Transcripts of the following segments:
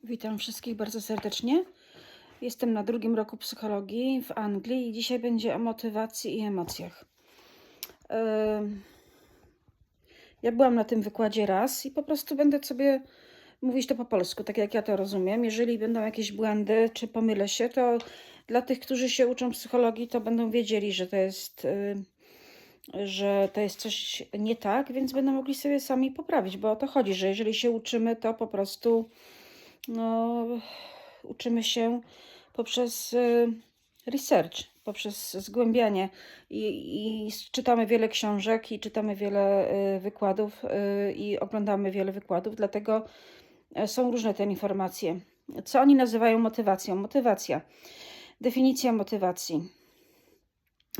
Witam wszystkich bardzo serdecznie. Jestem na drugim roku psychologii w Anglii i dzisiaj będzie o motywacji i emocjach. Em, Ja byłam na tym wykładzie raz i po prostu będę sobie mówić to po polsku, tak jak ja to rozumiem. Jeżeli będą jakieś błędy czy pomylę się, to dla tych, którzy się uczą psychologii, to będą wiedzieli, że to jest, że to jest coś nie tak, więc będą mogli sobie sami poprawić, bo o to chodzi, że jeżeli się uczymy, to po prostu no, uczymy się poprzez y, research, poprzez zgłębianie i, i czytamy wiele książek i czytamy wiele y, wykładów y, i oglądamy wiele wykładów, dlatego e, są różne te informacje. Co oni nazywają motywacją? Motywacja. Definicja motywacji.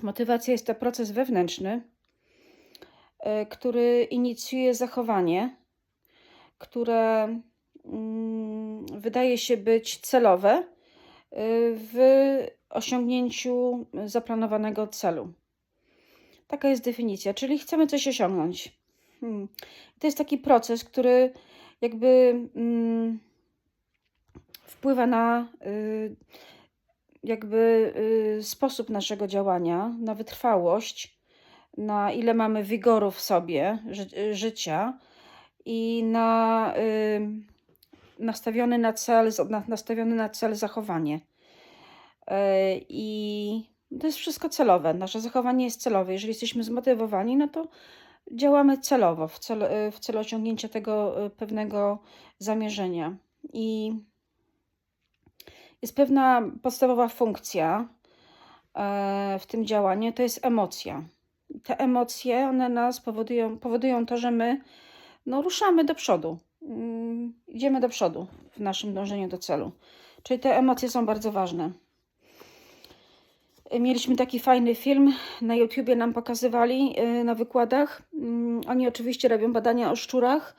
Motywacja jest to proces wewnętrzny, e, który inicjuje zachowanie, które mm, wydaje się być celowe y, w osiągnięciu zaplanowanego celu. Taka jest definicja, czyli chcemy coś osiągnąć. Hmm. To jest taki proces, który jakby mm, wpływa na y, jakby y, sposób naszego działania, na wytrwałość, na ile mamy wigoru w sobie, ży- życia i na y, nastawiony na cel, nastawiony na cel zachowanie. E, I to jest wszystko celowe. Nasze zachowanie jest celowe. Jeżeli jesteśmy zmotywowani, no to działamy celowo, w celu, w celu osiągnięcia tego e, pewnego zamierzenia. I jest pewna podstawowa funkcja e, w tym działaniu, to jest emocja. Te emocje, one nas powodują, powodują to, że my no, ruszamy do przodu. Mm, Idziemy do przodu w naszym dążeniu do celu. Czyli te emocje są bardzo ważne. Mieliśmy taki fajny film, na YouTubie nam pokazywali y, na wykładach. Mm, Oni oczywiście robią badania o szczurach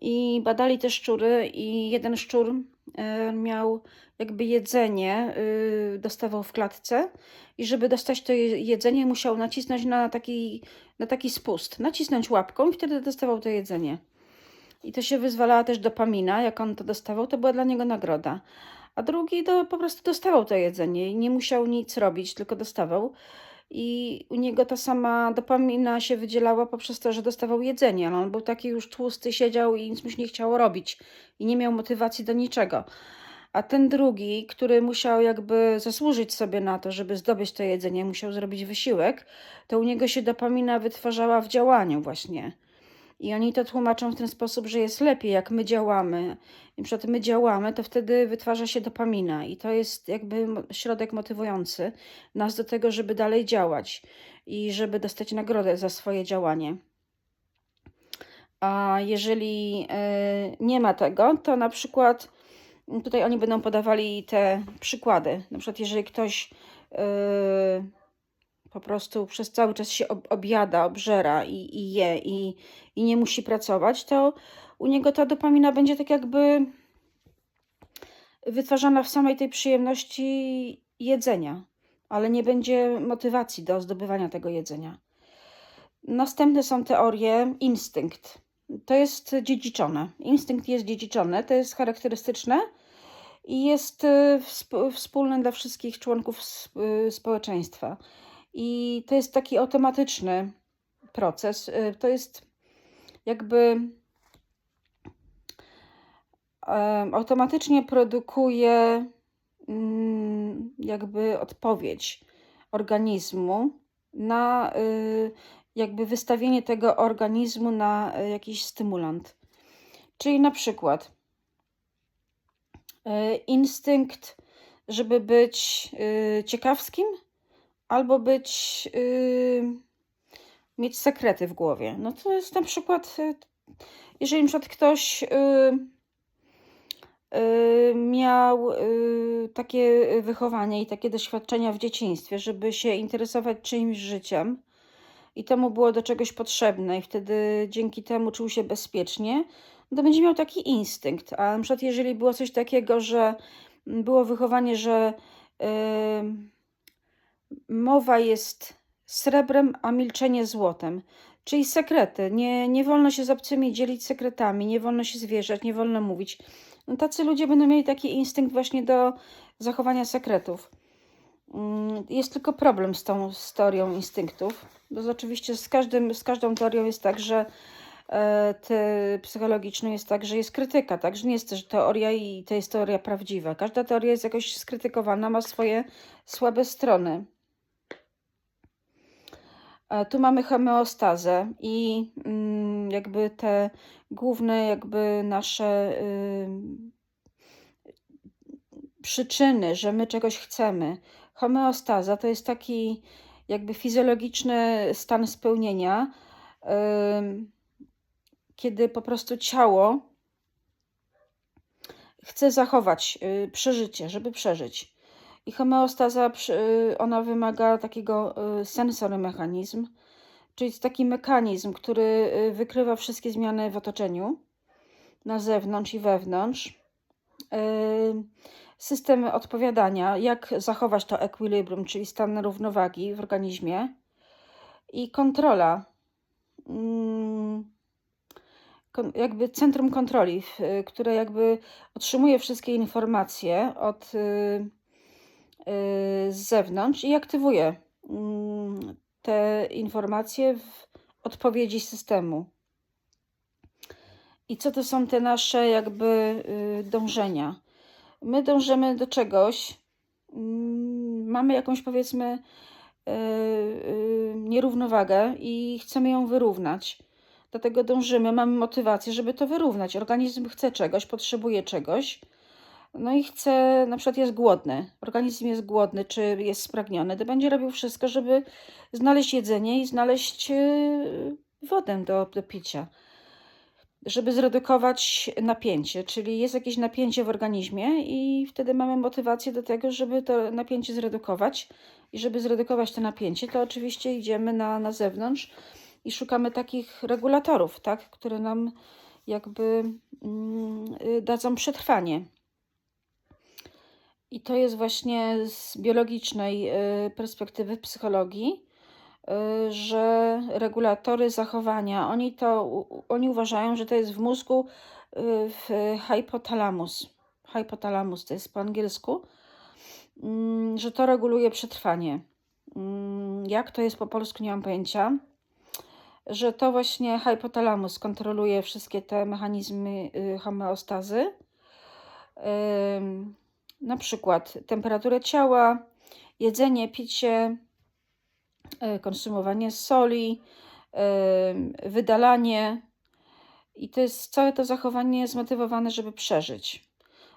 i badali te szczury i jeden szczur y, miał jakby jedzenie, y, dostawał w klatce i żeby dostać to je- jedzenie musiał nacisnąć na taki, na taki spust, nacisnąć łapką i wtedy dostawał to jedzenie. I to się wyzwalała też dopamina, jak on to dostawał, to była dla niego nagroda. A drugi to po prostu dostawał to jedzenie i nie musiał nic robić, tylko dostawał. I u niego ta sama dopamina się wydzielała poprzez to, że dostawał jedzenie, ale on był taki już tłusty, siedział i nic mu się nie chciało robić i nie miał motywacji do niczego. A ten drugi, który musiał jakby zasłużyć sobie na to, żeby zdobyć to jedzenie, musiał zrobić wysiłek, to u niego się dopamina wytwarzała w działaniu właśnie. I oni to tłumaczą w ten sposób, że jest lepiej, jak my działamy. I przed my działamy, to wtedy wytwarza się dopamina, i to jest jakby środek motywujący nas do tego, żeby dalej działać i żeby dostać nagrodę za swoje działanie. A jeżeli e, nie ma tego, to na przykład tutaj oni będą podawali te przykłady. Na przykład, jeżeli ktoś e, po prostu przez cały czas się ob objada, obżera i, i je i, i nie musi pracować, to u niego ta dopamina będzie tak jakby wytwarzana w samej tej przyjemności jedzenia, ale nie będzie motywacji do zdobywania tego jedzenia. Następne są teorie instynkt. To jest dziedziczone. Instynkt jest dziedziczony, to jest charakterystyczne i jest y, wsp- wspólne dla wszystkich członków y, społeczeństwa. I to jest taki automatyczny proces. Y, To jest jakby automatycznie produkuje mm, jakby odpowiedź organizmu na y, jakby wystawienie tego organizmu na y, jakiś stymulant. Czyli na przykład instynkt, żeby być ciekawskim, albo być, y, mieć sekrety w głowie. No to jest na przykład, y, jeżeli na przykład ktoś y, y, miał y, takie wychowanie i takie doświadczenia w dzieciństwie, żeby się interesować czyimś życiem i to mu było do czegoś potrzebne i wtedy dzięki temu czuł się bezpiecznie, to będzie miał taki instynkt. A na przykład jeżeli było coś takiego, że było wychowanie, że y, mowa jest srebrem, a milczenie złotem. czyli sekrety. Nie, nie wolno się z obcymi dzielić sekretami, nie wolno się zwierzać, nie wolno mówić. No, tacy ludzie będą mieli taki instynkt właśnie do zachowania sekretów. Mm, Jest tylko problem z tą z teorią instynktów. Bo oczywiście z, każdym, z każdą teorią jest tak, że e, te, psychologiczną jest tak, że jest krytyka, tak? Że nie jest też teoria i to jest teoria prawdziwa. Każda teoria jest jakoś skrytykowana, ma swoje słabe strony. E, Tu mamy homeostazę i mm, jakby te główne jakby nasze ym, przyczyny, że my czegoś chcemy. Homeostaza to jest taki jakby fizjologiczny stan spełnienia, ym, kiedy po prostu ciało chce zachować y, przeżycie, żeby przeżyć. I homeostaza, y, ona wymaga takiego y, sensory mechanizm, czyli taki mechanizm, który y, wykrywa wszystkie zmiany w otoczeniu, na zewnątrz i wewnątrz. System odpowiadania, jak zachować to equilibrium, czyli stan równowagi w organizmie. I kontrola, mm, jakby centrum kontroli, które jakby otrzymuje wszystkie informacje od z zewnątrz i aktywuje mm, te informacje w odpowiedzi systemu. I co to są te nasze jakby y, dążenia? My dążymy do czegoś, mm, mamy jakąś powiedzmy y, y, nierównowagę i chcemy ją wyrównać. Do tego dążymy, mamy motywację, żeby to wyrównać. Organizm chce czegoś, potrzebuje czegoś. No i chce, na przykład jest głodny, organizm jest głodny, czy jest spragniony, to będzie robił wszystko, żeby znaleźć jedzenie i znaleźć yy, wodę do, do picia, żeby zredukować napięcie, czyli jest jakieś napięcie w organizmie i wtedy mamy motywację do tego, żeby to napięcie zredukować i żeby zredukować to napięcie, to oczywiście idziemy na, na zewnątrz i szukamy takich regulatorów, tak, które nam jakby mm, y, dadzą przetrwanie. I to jest właśnie z biologicznej y, perspektywy psychologii, y, że regulatory zachowania, oni to oni uważają, że to jest w mózgu y, w hypotalamus. Hypotalamus to jest po angielsku, mm, że to reguluje przetrwanie. Mm, Jak to jest po polsku, nie mam pojęcia. Że to właśnie hypotalamus kontroluje wszystkie te mechanizmy homeostazy. Na przykład temperaturę ciała, jedzenie, picie, y, konsumowanie soli, ym, wydalanie. I to jest całe to zachowanie zmotywowane, żeby przeżyć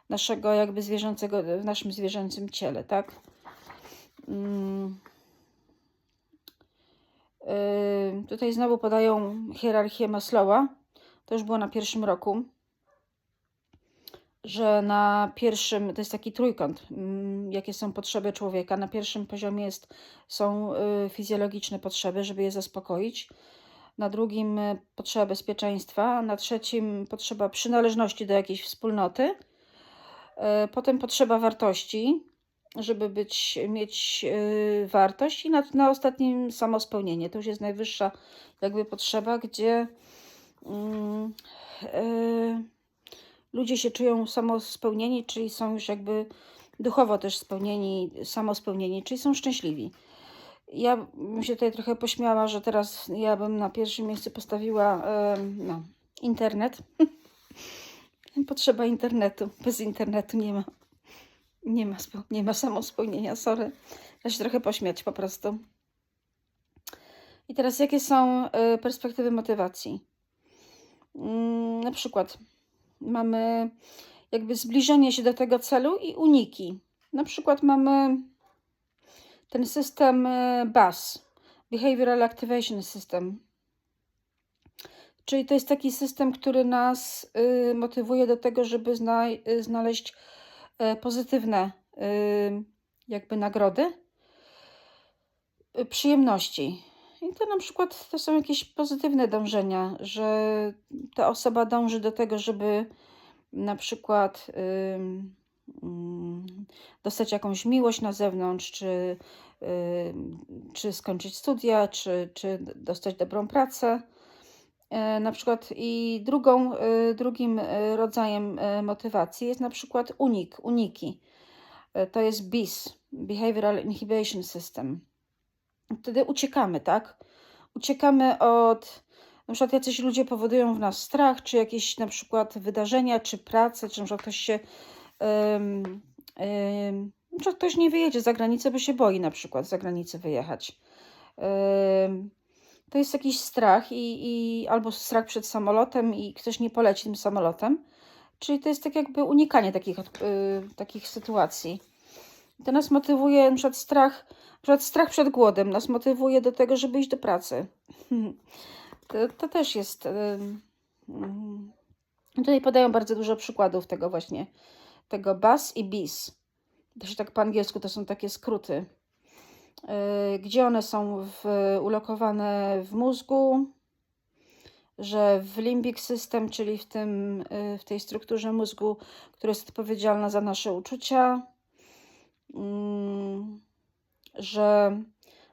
naszego jakby zwierzęcego, w naszym zwierzęcym ciele, tak? Ym, ym, Tutaj znowu podają hierarchię Maslowa. To już było na pierwszym roku że na pierwszym, to jest taki trójkąt, mm, jakie są potrzeby człowieka. Na pierwszym poziomie jest, są y, fizjologiczne potrzeby, żeby je zaspokoić. Na drugim y, potrzeba bezpieczeństwa, na trzecim potrzeba przynależności do jakiejś wspólnoty. Y, Potem potrzeba wartości, żeby być, mieć wartość i na, na ostatnim samospełnienie. To już jest najwyższa jakby potrzeba, gdzie mm, y, ludzie się czują samospełnieni, czyli są już jakby duchowo też spełnieni, samospełnieni, czyli są szczęśliwi. Ja bym się tutaj trochę pośmiała, że teraz ja bym na pierwszym miejscu postawiła no, internet. Potrzeba internetu. Bez internetu nie ma, nie ma, nie ma samospełnienia, sorry. Ja się trochę pośmiać po prostu. I teraz jakie są y, perspektywy motywacji? Mm, na przykład mamy jakby zbliżenie się do tego celu i uniki. Na przykład mamy ten system e, BAS, Behavioral Activation System. Czyli to jest taki system, który nas y, motywuje do tego, żeby y, znaleźć e, pozytywne y, jakby nagrody, przyjemności. I to na przykład to są jakieś pozytywne dążenia, że ta osoba dąży do tego, żeby na przykład mm, dostać jakąś miłość na zewnątrz, czy, czy skończyć studia, czy, czy dostać dobrą pracę. E, Na przykład i drugą, y, drugim y, rodzajem y, motywacji jest na przykład unik, uniki. E, To jest BIS, Behavioral Inhibition System. Wtedy uciekamy, tak? Uciekamy od, na przykład jacyś ludzie powodują w nas strach, czy jakieś na przykład wydarzenia, czy pracę, czy na przykład ktoś się, um, um, ktoś nie wyjedzie za granicę, bo się boi na przykład za granicę wyjechać. Em, to jest jakiś strach i, i albo strach przed samolotem i ktoś nie poleci tym samolotem. Czyli to jest tak jakby unikanie takich, y, takich sytuacji. To nas motywuje, na strach, na strach przed głodem nas motywuje do tego, żeby iść do pracy. To, to też jest. Tutaj podają bardzo dużo przykładów tego właśnie, tego BAS i BIS. Też tak po angielsku to są takie skróty. Yy, Gdzie one są w, ulokowane w mózgu, że w limbic system, czyli w, tym, yy, w tej strukturze mózgu, która jest odpowiedzialna za nasze uczucia, że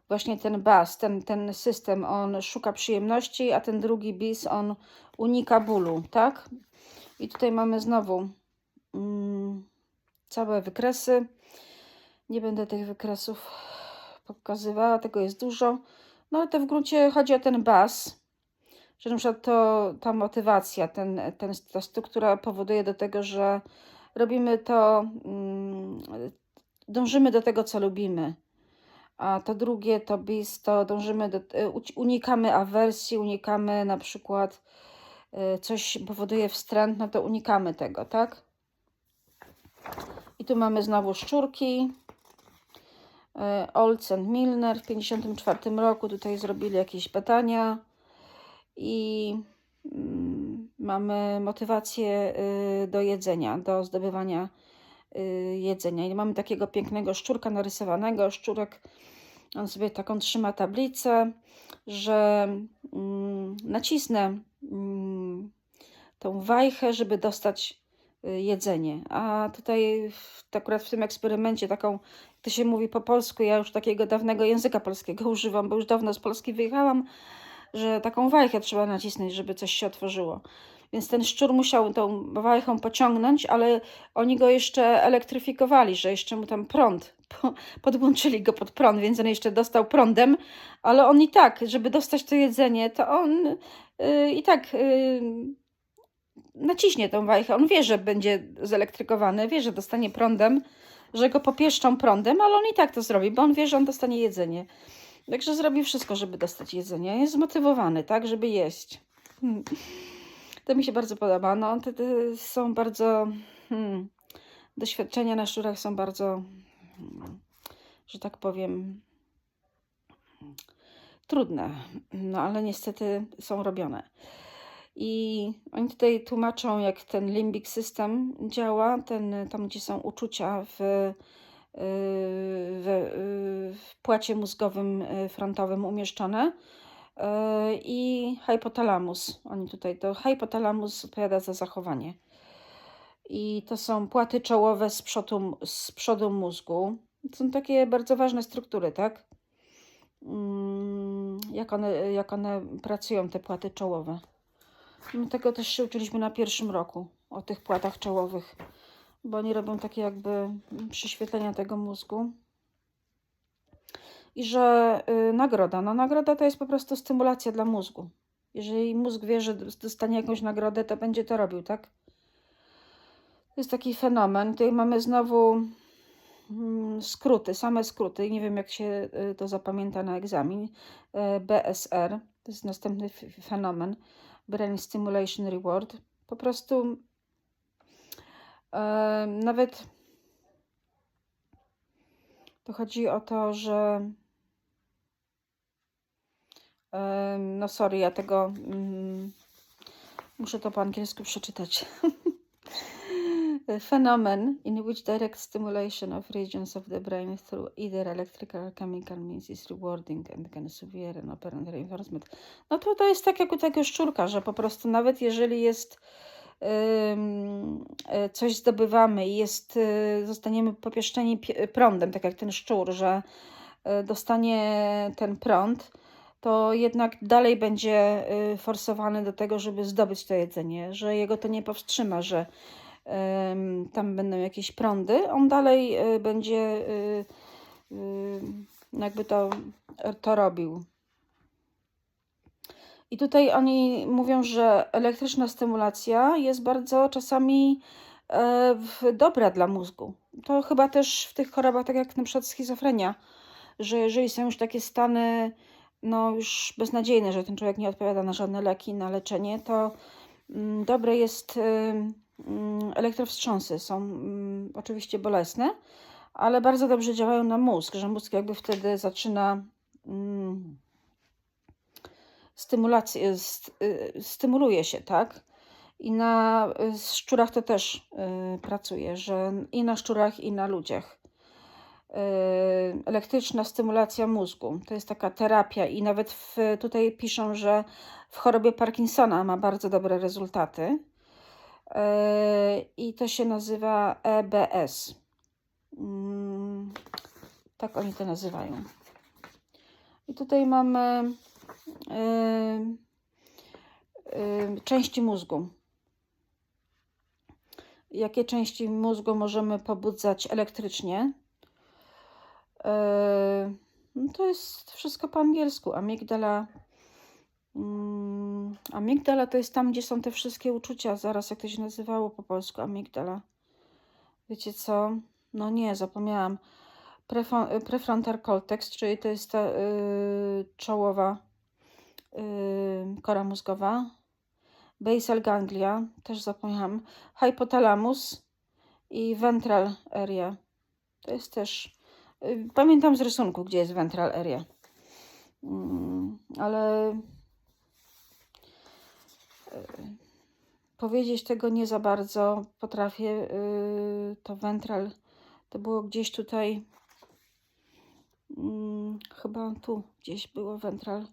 właśnie ten BAS, ten, ten system, on szuka przyjemności, a ten drugi BIS, on unika bólu, tak? I tutaj mamy znowu mm, całe wykresy. Nie będę tych wykresów pokazywała, tego jest dużo. No ale to w gruncie chodzi o ten BAS, że na przykład to, ta motywacja, ten, ten, ta struktura powoduje do tego, że robimy to, mm, dążymy do tego, co lubimy. A to drugie, to BIS, to dążymy do, y, unikamy awersji, unikamy na przykład y, coś powoduje wstręt, no to unikamy tego, tak? I tu mamy znowu szczurki. Y, Olds and Milner w 1954 roku tutaj zrobili jakieś badania i mm, mamy motywację do jedzenia, do zdobywania jedzenia. I mamy takiego pięknego szczurka narysowanego. Szczurek, on sobie taką trzyma tablicę, że mm, nacisnę mm, tą wajchę, żeby dostać y, jedzenie. A tutaj akurat w tym eksperymencie taką, to się mówi po polsku, ja już takiego dawnego języka polskiego używam, bo już dawno z Polski wyjechałam, że taką wajchę trzeba nacisnąć, żeby coś się otworzyło. Więc ten szczur musiał tą wajchą pociągnąć, ale oni go jeszcze elektryfikowali, że jeszcze mu tam prąd, po- podłączyli go pod prąd, więc on jeszcze dostał prądem, ale on i tak, żeby dostać to jedzenie, to on y, i tak y, naciśnie tą wajchę. On wie, że będzie zelektrykowane, wie, że dostanie prądem, że go popieszczą prądem, ale on i tak to zrobi, bo on wie, że on dostanie jedzenie. Także zrobi wszystko, żeby dostać jedzenie. Jest zmotywowany, tak, żeby jeść. Hmm. To mi się bardzo podoba. No, te, te są bardzo. Hmm, doświadczenia na szczurach są bardzo, hmm, że tak powiem, trudne. No, ale niestety są robione. I oni tutaj tłumaczą, jak ten limbic system działa, ten, tam gdzie są uczucia w, yy, w, yy, w płacie mózgowym yy, frontowym umieszczone. Yy, I hypotalamus. Oni tutaj, to hypotalamus odpowiada za zachowanie. I to są płaty czołowe z przodu, z przodu mózgu. To są takie bardzo ważne struktury, tak? Mm, Jak one, jak one pracują, te płaty czołowe. No, tego też się uczyliśmy na pierwszym roku, o tych płatach czołowych, bo oni robią takie jakby prześwietlenia tego mózgu. I że y, nagroda, no nagroda to jest po prostu stymulacja dla mózgu. Jeżeli mózg wie, że dostanie jakąś nagrodę, to będzie to robił, tak? To jest taki fenomen. Tutaj mamy znowu mm, skróty, same skróty. Nie wiem, jak się y, to zapamięta na egzamin. Y, BSR to jest następny fenomen. Brain Stimulation Reward. Po prostu nawet to chodzi o to, że no sorry, ja tego mm, muszę to po angielsku przeczytać. Phenomenon in which direct stimulation of regions of the brain through either electrical or chemical means is rewarding and can severe and operant reinforcement. No to to jest tak jak u tego szczurka, że po prostu nawet jeżeli jest y, coś zdobywamy i jest, y, zostaniemy popieszczeni pi- prądem, tak jak ten szczur, że y, dostanie ten prąd, to jednak dalej będzie y, forsowany do tego, żeby zdobyć to jedzenie, że jego to nie powstrzyma, że tam będą jakieś prądy. On dalej y, będzie y, jakby to, to robił. I tutaj oni mówią, że elektryczna stymulacja jest bardzo czasami e, dobra dla mózgu. To chyba też w tych chorobach, tak jak na przykład schizofrenia, że jeżeli są już takie stany, no już beznadziejne, że ten człowiek nie odpowiada na żadne leki, na leczenie, to mm, dobre jest, y, mm, elektrowstrząsy są mm, oczywiście bolesne, ale bardzo dobrze działają na mózg, że mózg jakby wtedy zaczyna stymulację, st, y, stymuluje się, tak? I na y, szczurach to też pracuje, że i na szczurach, i na ludziach. Y, elektryczna stymulacja mózgu to jest taka terapia, i nawet w, tutaj piszą, że w chorobie Parkinsona ma bardzo dobre rezultaty. Y, I to się nazywa EBS. Mm, tak oni to nazywają. I tutaj mamy y, części mózgu. Jakie części mózgu możemy pobudzać elektrycznie? Y, no to jest wszystko po angielsku. Amygdala. Mm, amygdala to jest tam, gdzie są te wszystkie uczucia. Zaraz, jak to się nazywało po polsku, amygdala. Wiecie co? No nie, zapomniałam. Prefrontal cortex, czyli to jest ta y, czołowa y, kora mózgowa. Basal ganglia, też zapomniałam. Hypotalamus i ventral area. To jest też. Y, Pamiętam z rysunku, gdzie jest ventral area. Mm, ale y, powiedzieć tego nie za bardzo potrafię. y, To ventral to było gdzieś tutaj. mm, Chyba tu gdzieś było ventral.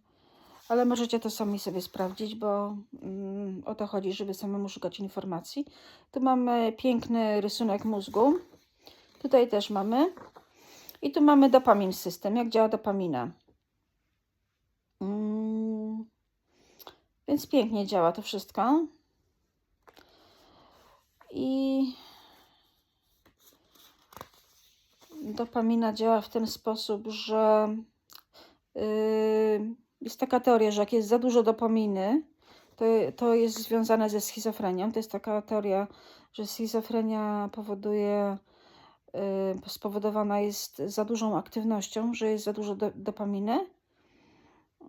Ale możecie to sami sobie sprawdzić, bo mm, o to chodzi, żeby samemu szukać informacji. Tu mamy piękny rysunek mózgu. Tutaj też mamy. I tu mamy dopamin system. Jak działa dopamina? Mm, więc pięknie działa to wszystko. I dopamina działa w ten sposób, że yy, jest taka teoria, że jak jest za dużo dopaminy, to, to jest związane ze schizofrenią. To jest taka teoria, że schizofrenia powoduje, spowodowana jest za dużą aktywnością, że jest za dużo do, dopaminy.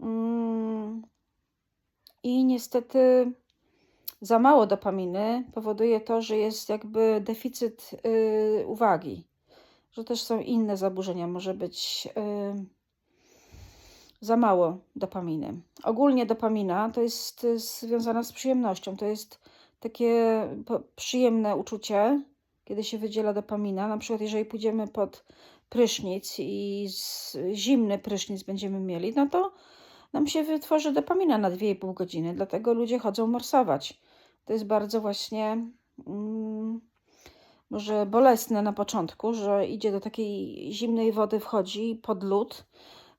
Mm, I niestety za mało dopaminy powoduje to, że jest jakby deficyt yy, uwagi, że też są inne zaburzenia, może być yy, za mało dopaminy. Ogólnie dopamina to jest y, związana z przyjemnością, to jest takie przyjemne uczucie, kiedy się wydziela dopamina. Na przykład, jeżeli pójdziemy pod prysznic i zimny prysznic będziemy mieli, no to nam się wytworzy dopamina na 2,5 godziny, dlatego ludzie chodzą morsować. To jest bardzo właśnie mm, może bolesne na początku, że idzie do takiej zimnej wody, wchodzi pod lód,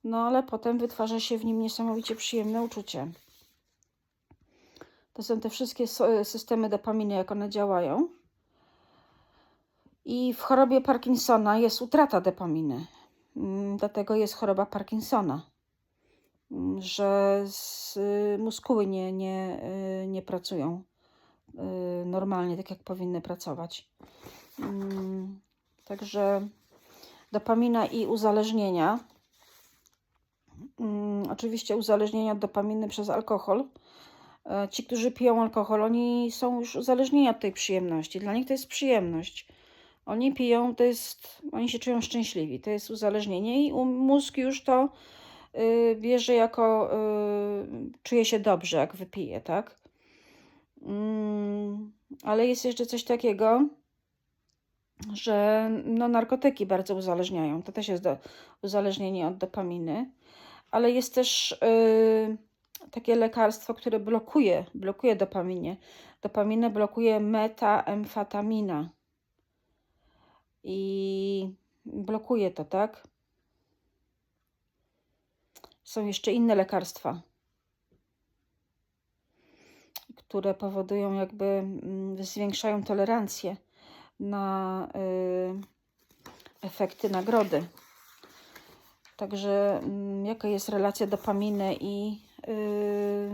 no ale potem wytwarza się w nim niesamowicie przyjemne uczucie. To są te wszystkie systemy dopaminy, jak one działają. I w chorobie Parkinsona jest utrata dopaminy. Mm, Dlatego jest choroba Parkinsona, Mm, że y, muskuły nie, nie, y, nie pracują y, normalnie, tak jak powinny pracować. Mm, Także dopamina i uzależnienia. Oczywiście uzależnienia od dopaminy przez alkohol. E, Ci, którzy piją alkohol, oni są już uzależnieni od tej przyjemności. Dla nich to jest przyjemność. Oni piją, to jest, oni się czują szczęśliwi, to jest uzależnienie i mózg już to y, bierze jako, y, czuje się dobrze, jak wypije, tak? Mm, ale jest jeszcze coś takiego, że no, narkotyki bardzo uzależniają. To też jest do, uzależnienie od dopaminy, ale jest też y, takie lekarstwo, które blokuje, blokuje dopaminie, Dopaminę blokuje metaamfetamina. I blokuje to, tak? Są jeszcze inne lekarstwa, które powodują jakby, mm, zwiększają tolerancję na y, efekty nagrody. Także mm, jaka jest relacja dopaminy i y,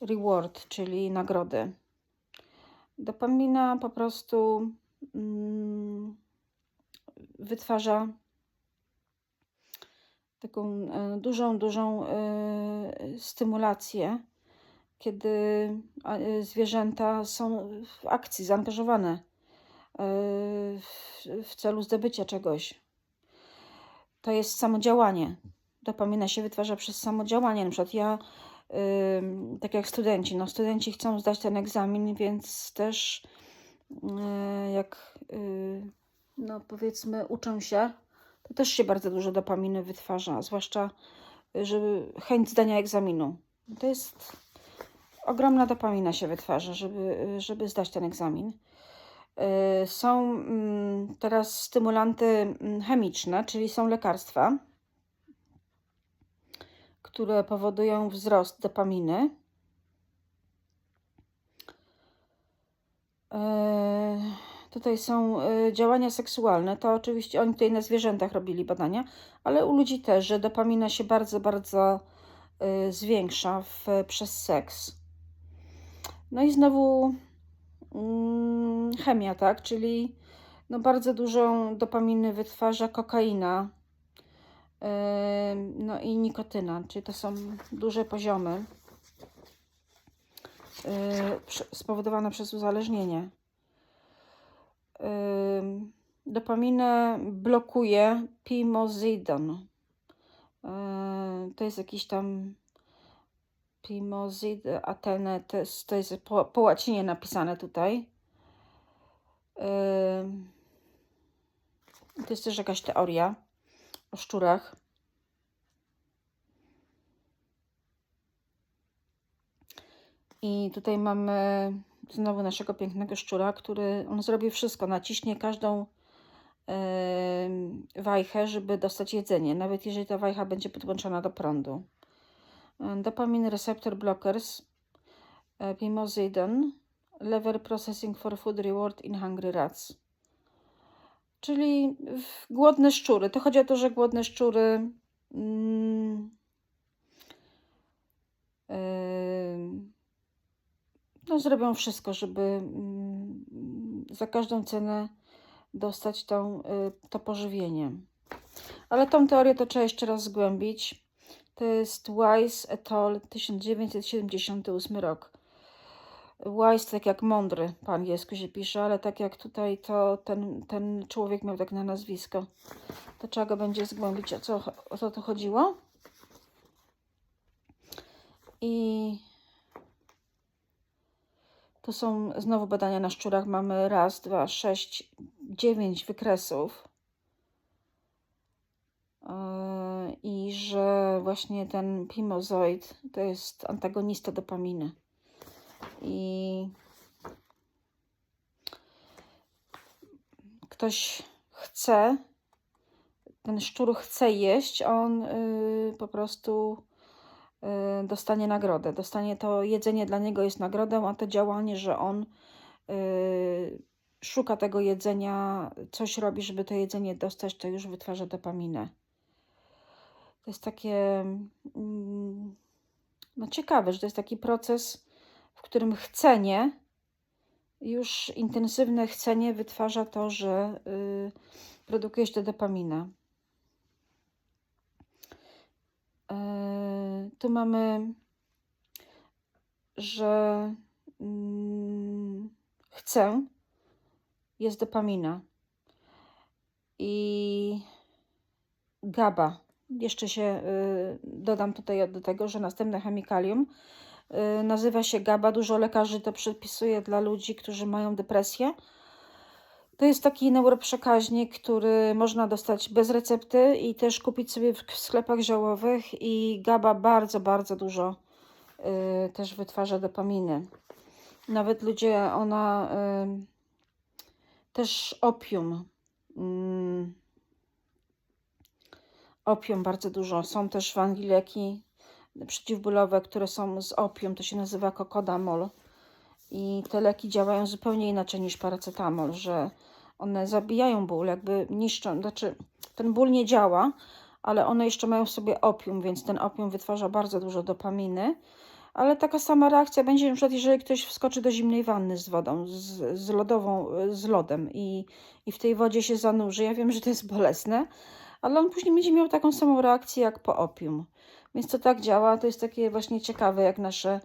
reward, czyli nagrody? Dopamina po prostu wytwarza taką e, dużą, dużą e, stymulację, kiedy e, zwierzęta są w akcji, zaangażowane w celu zdobycia czegoś. To jest samodziałanie. Dopamina się wytwarza przez samodziałanie. Na przykład ja, tak jak studenci, no studenci chcą zdać ten egzamin, więc też jak no powiedzmy uczą się, to też się bardzo dużo dopaminy wytwarza, zwłaszcza żeby chęć zdania egzaminu. To jest ogromna dopamina się wytwarza, żeby, żeby zdać ten egzamin. Y, są mm, teraz stymulanty mm, chemiczne, czyli są lekarstwa, które powodują wzrost dopaminy. Tutaj są y, działania seksualne. To oczywiście oni tutaj na zwierzętach robili badania, ale u ludzi też, że dopamina się bardzo, bardzo y, zwiększa w, przez seks. No i znowu mm, chemia, tak? Czyli no bardzo dużą dopaminy wytwarza kokaina. No i nikotyna, czyli to są duże poziomy spowodowane przez uzależnienie dopaminę blokuje pimozidon. To jest jakiś tam pimozid atene, to jest, to jest po, po łacinie napisane tutaj. To jest też jakaś teoria o szczurach. I tutaj mamy znowu naszego pięknego szczura, który on zrobi wszystko, naciśnie każdą yy, wajchę, żeby dostać jedzenie, nawet jeżeli ta wajcha będzie podłączona do prądu. Dopamine receptor blockers, yy, pimozidon, lever processing for food reward in hungry rats. Czyli głodne szczury. To chodzi o to, że głodne szczury. Mm, yy, no, zrobią wszystko, żeby mm, za każdą cenę dostać tą, y, to pożywienie. Ale tą teorię to trzeba jeszcze raz zgłębić. To jest Wise et al. 1978 rok. Wise, tak jak mądry po angielsku się pisze, ale tak jak tutaj to ten, ten człowiek miał tak na nazwisko. To trzeba go będzie zgłębić, o co, o co to chodziło. I tu są znowu badania na szczurach. Mamy raz, dwa, sześć, dziewięć wykresów. Yy, I że właśnie ten pimozoid to jest antagonista dopaminy. I ktoś chce, ten szczur chce jeść, on yy, po prostu Y, dostanie nagrodę. Dostanie to jedzenie dla niego jest nagrodą, a to działanie, że on y, szuka tego jedzenia, coś robi, żeby to jedzenie dostać, to już wytwarza dopaminę. To jest takie mm, no ciekawe, że to jest taki proces, w którym chcenie, już intensywne chcenie wytwarza to, że y, produkuje się dopaminę. Tu mamy, że mm, chcę, jest dopamina i GABA. Jeszcze się y, dodam tutaj do tego, że następne chemikalium y, nazywa się GABA. Dużo lekarzy to przepisuje dla ludzi, którzy mają depresję to jest taki neuroprzekaźnik, który można dostać bez recepty i też kupić sobie w sklepach ziołowych i GABA bardzo, bardzo dużo y, też wytwarza dopaminy. Nawet ludzie, ona ym, też opium. ym, opium bardzo dużo. Są też w Anglii leki przeciwbólowe, które są z opium. To się nazywa kokodamol. I te leki działają zupełnie inaczej niż paracetamol, że one zabijają ból, jakby niszczą. Znaczy, ten ból nie działa, ale one jeszcze mają w sobie opium, więc ten opium wytwarza bardzo dużo dopaminy. Ale taka sama reakcja będzie na przykład, jeżeli ktoś wskoczy do zimnej wanny z wodą, z, z lodową, z lodem i, i w tej wodzie się zanurzy. Ja wiem, że to jest bolesne, ale on później będzie miał taką samą reakcję jak po opium. Więc to tak działa, to jest takie właśnie ciekawe, jak nasze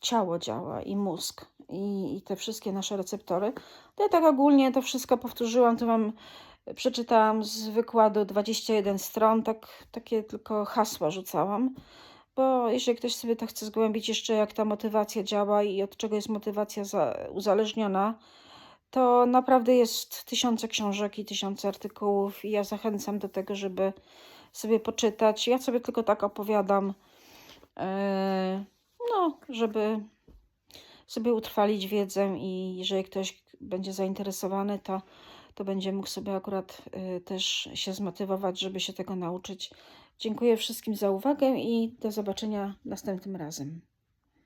ciało działa i mózg i, i te wszystkie nasze receptory. To ja tak ogólnie to wszystko powtórzyłam, to mam, przeczytałam z wykładu 21 stron, tak, takie tylko hasła rzucałam. Bo jeżeli ktoś sobie to chce zgłębić jeszcze, jak ta motywacja działa i od czego jest motywacja za, uzależniona, to naprawdę jest tysiące książek i tysiące artykułów i ja zachęcam do tego, żeby sobie poczytać. Ja sobie tylko tak opowiadam, e, no, żeby sobie utrwalić wiedzę i jeżeli ktoś będzie zainteresowany, to, to będzie mógł sobie akurat e, też się zmotywować, żeby się tego nauczyć. Dziękuję wszystkim za uwagę i do zobaczenia następnym razem.